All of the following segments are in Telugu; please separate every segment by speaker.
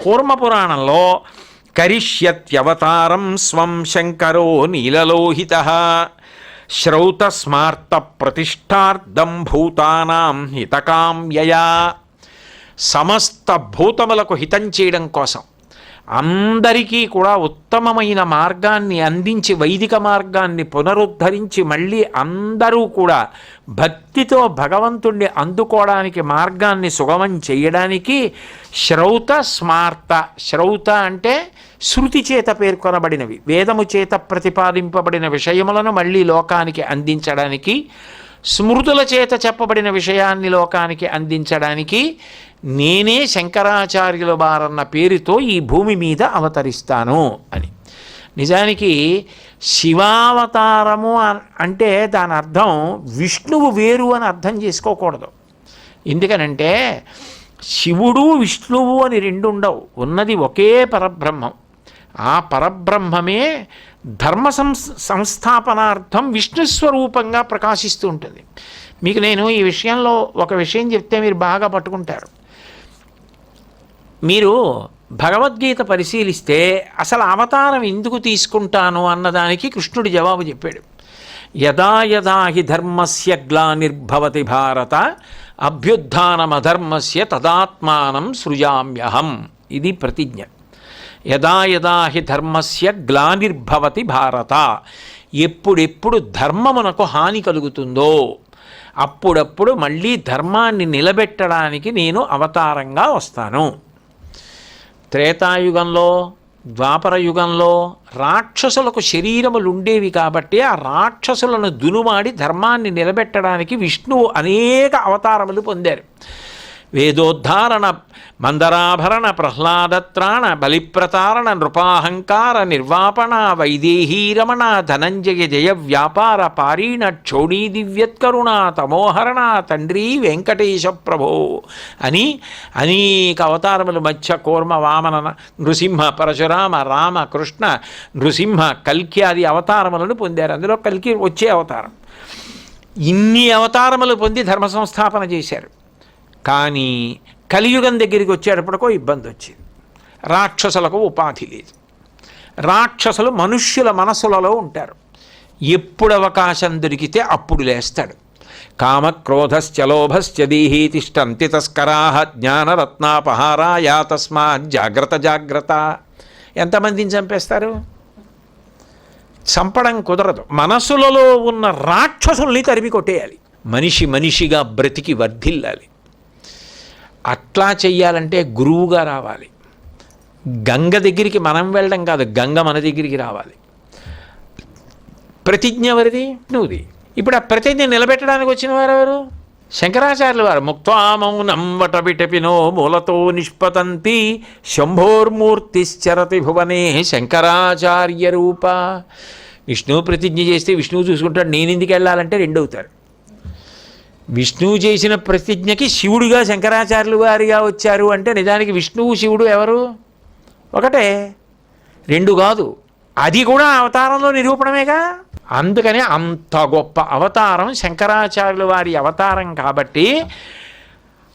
Speaker 1: కూర్మపురాణంలో కరిష్యత్యవతారం స్వం శంకరో నీలలోహిత శ్రౌత స్మార్త ప్రతిష్టార్థం భూతానాం హితకామ్యయా. సమస్త భూతములకు హితం చేయడం కోసం అందరికీ కూడా ఉత్తమమైన మార్గాన్ని అందించి వైదిక మార్గాన్ని పునరుద్ధరించి మళ్ళీ అందరూ కూడా భక్తితో భగవంతుణ్ణి అందుకోవడానికి మార్గాన్ని సుగమం చేయడానికి శ్రౌత స్మార్త. శ్రౌత అంటే శృతి చేత పేర్కొనబడినవి. వేదము చేత ప్రతిపాదింపబడిన విషయములను మళ్ళీ లోకానికి అందించడానికి స్మృతుల చేత చెప్పబడిన విషయాన్ని లోకానికి అందించడానికి నేనే శంకరాచార్యుల వారన్న పేరుతో ఈ భూమి మీద అవతరిస్తాను అని. నిజానికి శివావతారము అంటే దాని అర్థం విష్ణువు వేరు అని అర్థం చేసుకోకూడదు. ఎందుకనంటే శివుడు విష్ణువు అని రెండు ఉండవు. ఉన్నది ఒకే పరబ్రహ్మం. ఆ పరబ్రహ్మమే ధర్మ సంస్ సంస్థాపనార్థం విష్ణు స్వరూపంగా ప్రకాశిస్తూ ఉంటుంది. మీకు నేను ఈ విషయంలో ఒక విషయం చెప్తే మీరు బాగా పట్టుకుంటారు. మీరు భగవద్గీత పరిశీలిస్తే అసలు అవతారం ఎందుకు తీసుకుంటాను అన్నదానికి కృష్ణుడు జవాబు చెప్పాడు. యదా యదా హి ధర్మస్య గ్లానిర్భవతి భారత అభ్యుత్నమధర్మస్య తదాత్మానం సృజామ్యహం. ఇది ప్రతిజ్ఞ. యదా యదా హి ధర్మస్య గ్లానిర్భవతి భారత ఎప్పుడెప్పుడు ధర్మమునకు హాని కలుగుతుందో అప్పుడప్పుడు మళ్ళీ ధర్మాన్ని నిలబెట్టడానికి నేను అవతారంగా వస్తాను. త్రేతాయుగంలో ద్వాపర యుగంలో రాక్షసులకు శరీరములు ఉండేవి కాబట్టి ఆ రాక్షసులను దునుమాడి ధర్మాన్ని నిలబెట్టడానికి విష్ణువు అనేక అవతారములు పొందారు. వేదోద్ధారణ మందరాభరణ ప్రహ్లాదత్రాణ బలిప్రతారణ నృపాహంకార నిర్వాపణ వైదేహీరమణ ధనంజయ జయ వ్యాపార పారీణ క్షోణీ దివ్యత్కరుణ తమోహరణ తండ్రి వెంకటేశ ప్రభో అని అనేక అవతారములు మధ్య కూర్మ వామన నృసింహ పరశురామ రామ కృష్ణ నృసింహ కల్కి అవతారములను పొందారు. అందులో కల్కి వచ్చే అవతారం. ఇన్ని అవతారములు పొంది ధర్మ సంస్థాపన చేశారు. కానీ కలియుగం దగ్గరికి వచ్చేటప్పటికో ఇబ్బంది వచ్చింది. రాక్షసులకు ఉపాధి లేదు. రాక్షసులు మనుష్యుల మనసులలో ఉంటారు. ఎప్పుడు అవకాశం దొరికితే అప్పుడు లేస్తాడు. కామక్రోధశ్చలోభశ్చ దీహీ తిష్టంతి తస్కరా జ్ఞానరత్నాపహారాయా తస్మాత్ జాగ్రత్త జాగ్రత్త. ఎంతమందిని చంపేస్తారు? చంపడం కుదరదు. మనసులలో ఉన్న రాక్షసుల్ని తరిమి కొట్టేయాలి మనిషి మనిషిగా బ్రతికి వర్ధిల్లాలి. అట్లా చెయ్యాలంటే గురువుగా రావాలి. గంగ దగ్గరికి మనం వెళ్ళడం కాదు గంగ మన దగ్గరికి రావాలి. ప్రతిజ్ఞ ఎవరిది? నువ్వుది. ఇప్పుడు ఆ ప్రతిజ్ఞ నిలబెట్టడానికి వచ్చిన వారు ఎవరు? శంకరాచార్యుల వారు. ముక్తామౌనం వటవిటపినో మూలతో నిష్పతంతి శంభోర్మూర్తిశ్చరతి భువనే శంకరాచార్య రూప. విష్ణువు ప్రతిజ్ఞ చేస్తే విష్ణువు చూసుకుంటాడు నేను ఎందుకు వెళ్ళాలంటే రెండవుతారు. విష్ణువు చేసిన ప్రతిజ్ఞకి శివుడిగా శంకరాచార్యులు వారిగా వచ్చారు అంటే నిజానికి విష్ణువు శివుడు ఎవరు? ఒకటే. రెండు కాదు. అది కూడా అవతారంలో నిరూపణమేగా? అందుకని అంత గొప్ప అవతారం శంకరాచార్యుల వారి అవతారం కాబట్టి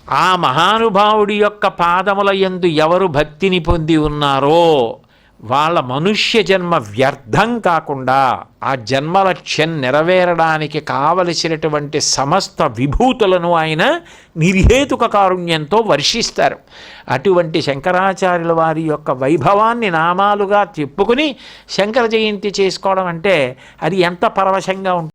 Speaker 1: ఆ మహానుభావుడి యొక్క పాదముల యందు ఎవరు భక్తిని పొంది ఉన్నారో వాళ్ళ మనుష్య జన్మ వ్యర్థం కాకుండా ఆ జన్మల లక్ష్యం నెరవేరడానికి కావలసినటువంటి సమస్త విభూతులను ఆయన నిర్హేతుక కారుణ్యంతో వర్షిస్తారు. అటువంటి శంకరాచార్యుల వారి యొక్క వైభవాన్ని నామాలుగా చెప్పుకుని శంకర జయంతి చేసుకోవడం అంటే అది ఎంత పరవశంగా ఉంటుంది